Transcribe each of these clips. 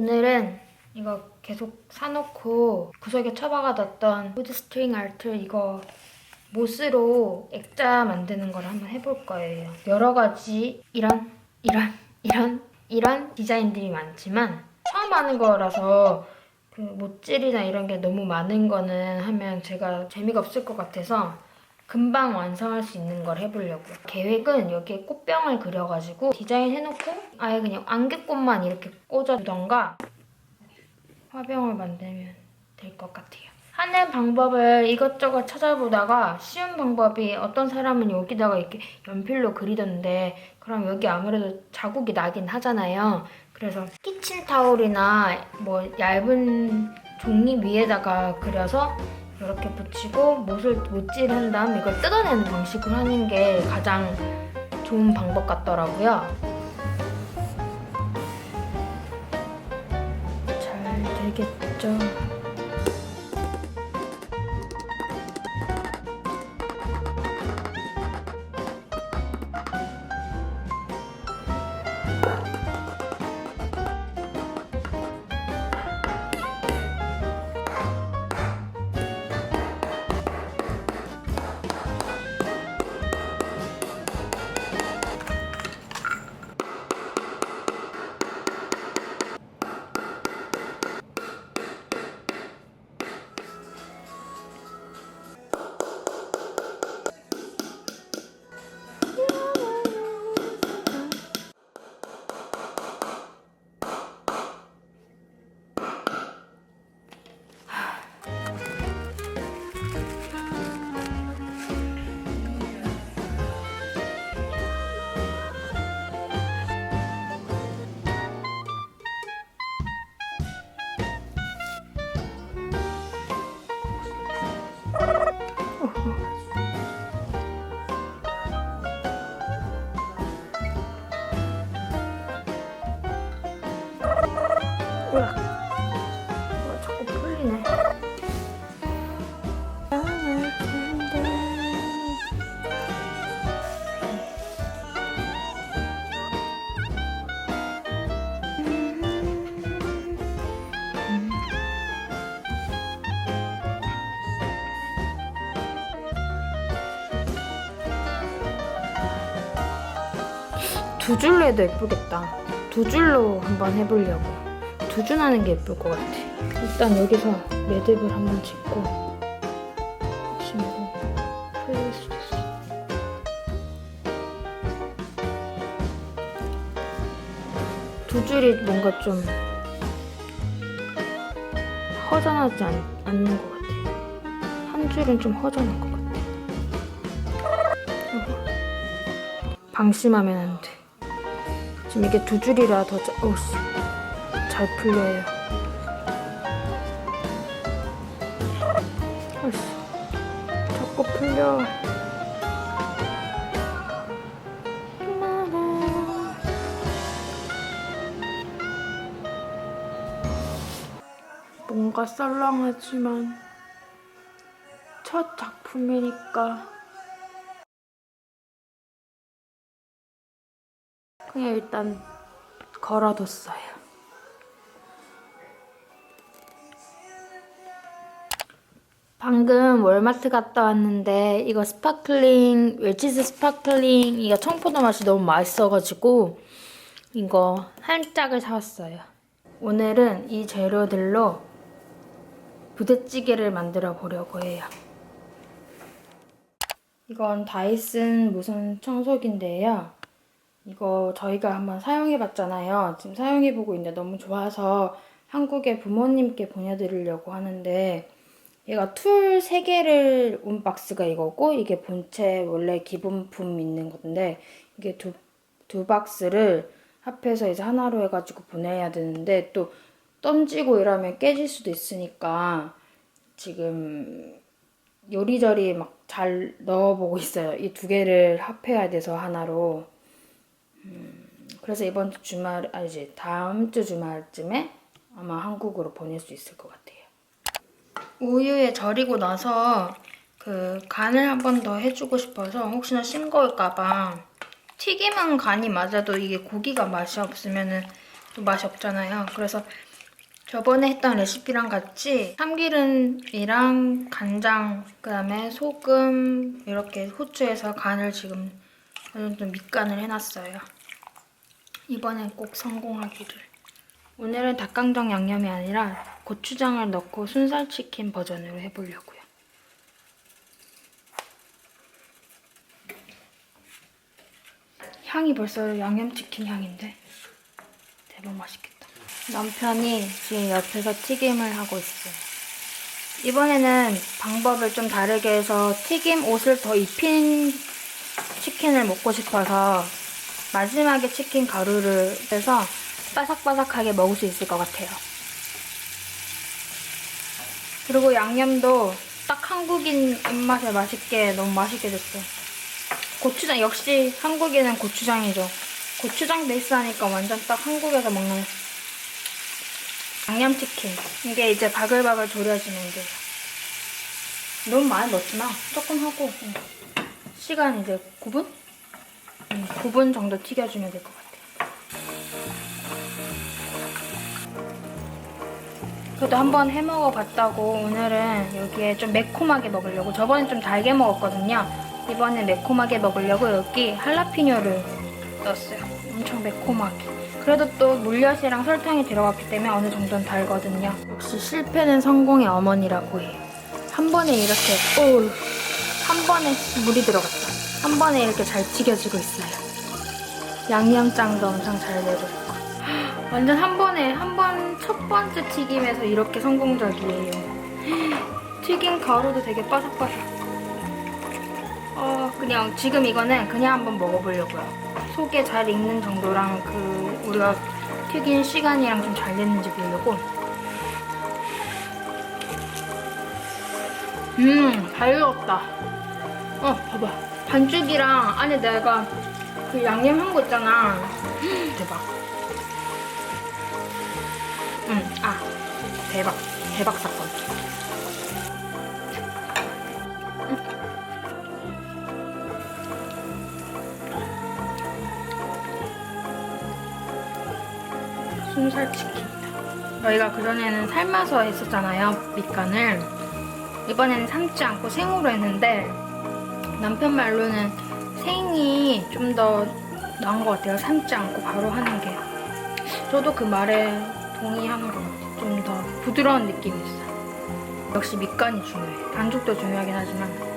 오늘은 이거 계속 사놓고 구석에 처박아뒀던 우드 스트링 아트 이거 못으로 액자 만드는 걸 한번 해볼 거예요. 여러 가지 이런 이런 이런 이런 디자인들이 많지만 처음 하는 거라서 그 못질이나 이런 게 너무 많은 거는 하면 제가 재미가 없을 것 같아서 금방 완성할 수 있는 걸 해보려고요. 계획은 여기에 꽃병을 그려가지고 디자인 해놓고 아예 그냥 안개꽃만 이렇게 꽂아두던가 화병을 만들면 될 것 같아요. 하는 방법을 이것저것 찾아보다가 쉬운 방법이 어떤 사람은 여기다가 이렇게 연필로 그리던데 그럼 여기 아무래도 자국이 나긴 하잖아요. 그래서 키친타올이나 뭐 얇은 종이 위에다가 그려서 이렇게 붙이고 못을 못질한 다음 이걸 뜯어내는 방식으로 하는 게 가장 좋은 방법 같더라고요. 잘 되겠죠? 두 줄로 해도 예쁘겠다. 두 줄로 한번 해보려고. 두 줄 하는 게 예쁠 것 같아. 일단 여기서 매듭을 한번 짓고 뭐 풀릴 수도 있어. 두 줄이 뭔가 좀 허전하지 않, 않는 것 같아. 한 줄은 좀 허전한 것 같아. 방심하면 안 돼. 지금 이게 두 줄이라 더 자, 어우씨. 잘 풀려요. 아이씨, 자꾸 풀려. 뭔가 썰렁하지만 첫 작품이니까 그냥 일단 걸어뒀어요. 방금 월마트 갔다 왔는데 이거 스파클링 웰치스 스파클링 이거 청포도 맛이 너무 맛있어가지고 이거 한 짝을 사왔어요. 오늘은 이 재료들로 부대찌개를 만들어 보려고 해요. 이건 다이슨 무선 청소기인데요. 이거 저희가 한번 사용해 봤잖아요. 지금 사용해 보고 있는데 너무 좋아서 한국에 부모님께 보내드리려고 하는데 얘가 툴 3개를 온 박스가 이거고 이게 본체 원래 기본품 있는 건데 이게 두, 두 박스를 합해서 이제 하나로 해가지고 보내야 되는데 또 던지고 이러면 깨질 수도 있으니까 지금 요리저리 막 잘 넣어보고 있어요. 이 두 개를 합해야 돼서 하나로. 음, 그래서 이번 주 주말, 아니지, 다음 주 주말쯤에 아마 한국으로 보낼 수 있을 것 같아요. 우유에 절이고 나서 그 간을 한 번 더 해주고 싶어서 혹시나 싱거울까봐 튀김은 간이 맞아도 이게 고기가 맛이 없으면은 또 맛이 없잖아요. 그래서 저번에 했던 레시피랑 같이 참기름이랑 간장, 그다음에 소금 이렇게 후추해서 간을 지금 어느 정도 밑간을 해놨어요. 이번엔 꼭 성공하기를. 오늘은 닭강정 양념이 아니라 고추장을 넣고 순살치킨 버전으로 해보려고요. 향이 벌써 양념치킨 향인데 대박 맛있겠다. 남편이 지금 옆에서 튀김을 하고 있어요. 이번에는 방법을 좀 다르게 해서 튀김 옷을 더 입힌 치킨을 먹고 싶어서 마지막에 치킨 가루를 해서 바삭바삭하게 먹을 수 있을 것 같아요. 그리고 양념도 딱 한국인 입맛에 맛있게 너무 맛있게 됐어요. 고추장 역시 한국인은 고추장이죠. 고추장 베이스 하니까 완전 딱 한국에서 먹는 양념치킨. 이게 이제 바글바글 졸여지는 게 너무 많이 넣지 마. 조금 하고 응. 시간 이제 9분? 응, 9분 정도 튀겨주면 될 것 같아요. 그래도 한번 해먹어 봤다고 오늘은 여기에 좀 매콤하게 먹으려고 저번엔 좀 달게 먹었거든요. 이번엔 매콤하게 먹으려고 여기 할라피뇨를 넣었어요. 엄청 매콤하게. 그래도 또 물엿이랑 설탕이 들어갔기 때문에 어느 정도는 달거든요. 역시 실패는 성공의 어머니라고 해요. 한 번에 이렇게 오, 한 번에 물이 들어갔다. 한 번에 이렇게 잘 튀겨지고 있어요. 양념장도 엄청 잘 되고 있고. 완전 한 번에 한 번 첫 번째 튀김에서 이렇게 성공적이에요. 튀김 가루도 되게 바삭바삭. 어 그냥 지금 이거는 그냥 한번 먹어보려고요. 속에 잘 익는 정도랑 그 우리가 튀긴 시간이랑 좀 잘 됐는지 보려고. 음, 잘 익었다. 어, 봐봐. 반죽이랑 안에 내가 그 양념 한 거 있잖아. 음, 대박. 음, 아, 대박. 대박 사건. 순살치킨이다. 저희가 그전에는 삶아서 했었잖아요, 밑간을. 이번에는 삶지 않고 생으로 했는데 남편 말로는 생이 좀 더 나은 것 같아요. 삶지 않고 바로 하는 게. 저도 그 말에 동의하는 것 같아요. 좀 더 부드러운 느낌이 있어요. 역시 밑간이 중요해. 반죽도 중요하긴 하지만.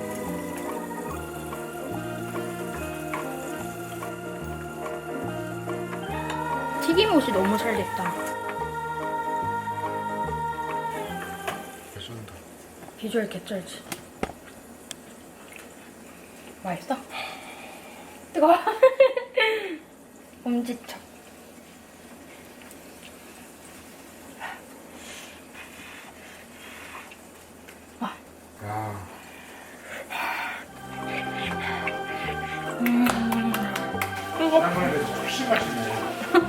튀김옷이 너무 잘 됐다. 비주얼 개쩔지. 맛있어? 뜨거워. 엄지척. 야, 음. 맛있네. 응.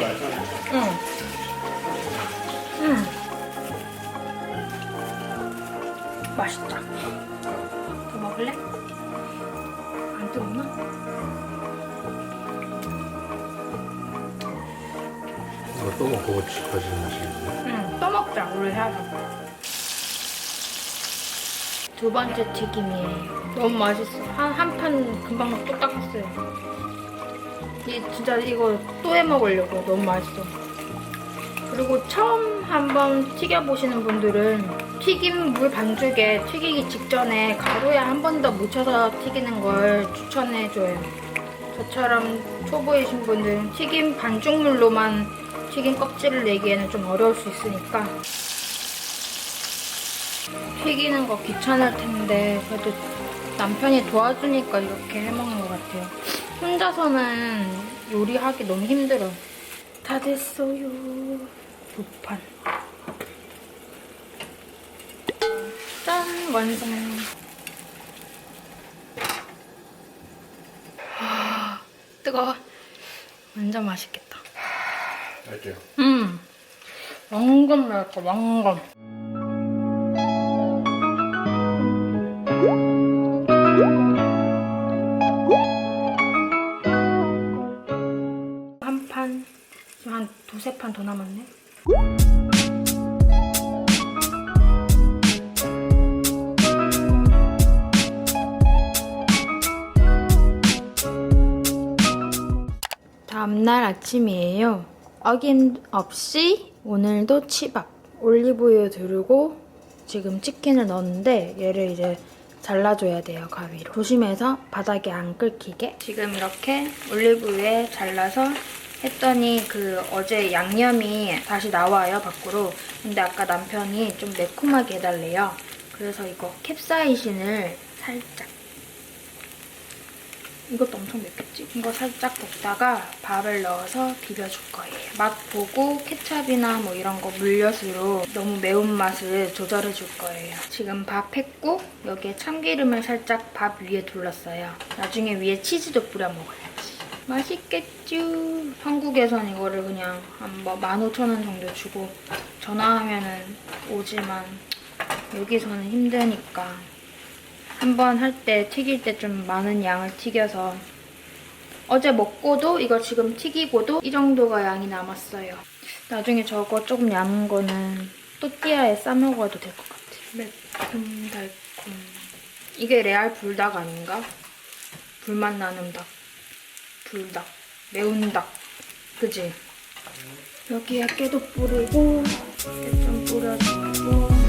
맛있어. 응. 응. 맛있다. 더 먹을래? 안 뜨겁나? 이거 또 먹고 싶어지는 맛이겠네. 응. 또 먹자. 우리 해서. 두 번째 튀김이에요. 너무 맛있어. 한, 한 판 금방 뚝딱 했어요. 이, 진짜 이거 또 해 먹으려고. 너무 맛있어. 그리고 처음 한번 튀겨보시는 분들은 튀김 물 반죽에 튀기기 직전에 가루에 한 번 더 묻혀서 튀기는 걸 추천해줘요. 저처럼 초보이신 분들은 튀김 반죽물로만 튀김 껍질을 내기에는 좀 어려울 수 있으니까 튀기는 거 귀찮을 텐데 그래도 남편이 도와주니까 이렇게 해먹는 것 같아요. 혼자서는 요리하기 너무 힘들어. 다 됐어요. 두 판. 짠! 완성. 하, 뜨거워. 완전 맛있겠다. 할게요. 음. 왕건 맛있다, 왕건. 한 판, 한 두세 두세 판 더 남았네. 다음날 아침이에요. 어김없이 오늘도 치밥. 올리브유 두르고 지금 치킨을 넣었는데 얘를 이제 잘라줘야 돼요 가위로. 조심해서 바닥에 안 끓기게. 지금 이렇게 올리브유에 잘라서 했더니 그 어제 양념이 다시 나와요 밖으로. 근데 아까 남편이 좀 매콤하게 해달래요. 그래서 이거 캡사이신을 살짝 이것도 엄청 맵겠지? 이거 살짝 볶다가 밥을 넣어서 비벼줄 거예요. 맛 보고 케찹이나 뭐 이런 거 물엿으로 너무 매운맛을 조절해 줄 거예요. 지금 밥 했고 여기에 참기름을 살짝 밥 위에 둘렀어요. 나중에 위에 치즈도 뿌려 먹어야지. 맛있겠죠? 한국에선 이거를 그냥 한뭐 15,000원 정도 주고 전화하면은 오지만 여기서는 힘드니까 한번 할 때 튀길 때 좀 많은 양을 튀겨서 어제 먹고도 이거 지금 튀기고도 이 정도가 양이 남았어요. 나중에 저거 조금 남은 거는 또띠아에 싸 먹어도 될 것 같아. 매콤달콤. 이게 레알 불닭 아닌가? 불맛 나는 닭. 불닭. 매운 닭. 그지? 여기에 깨도 뿌리고 깨 좀 뿌려주고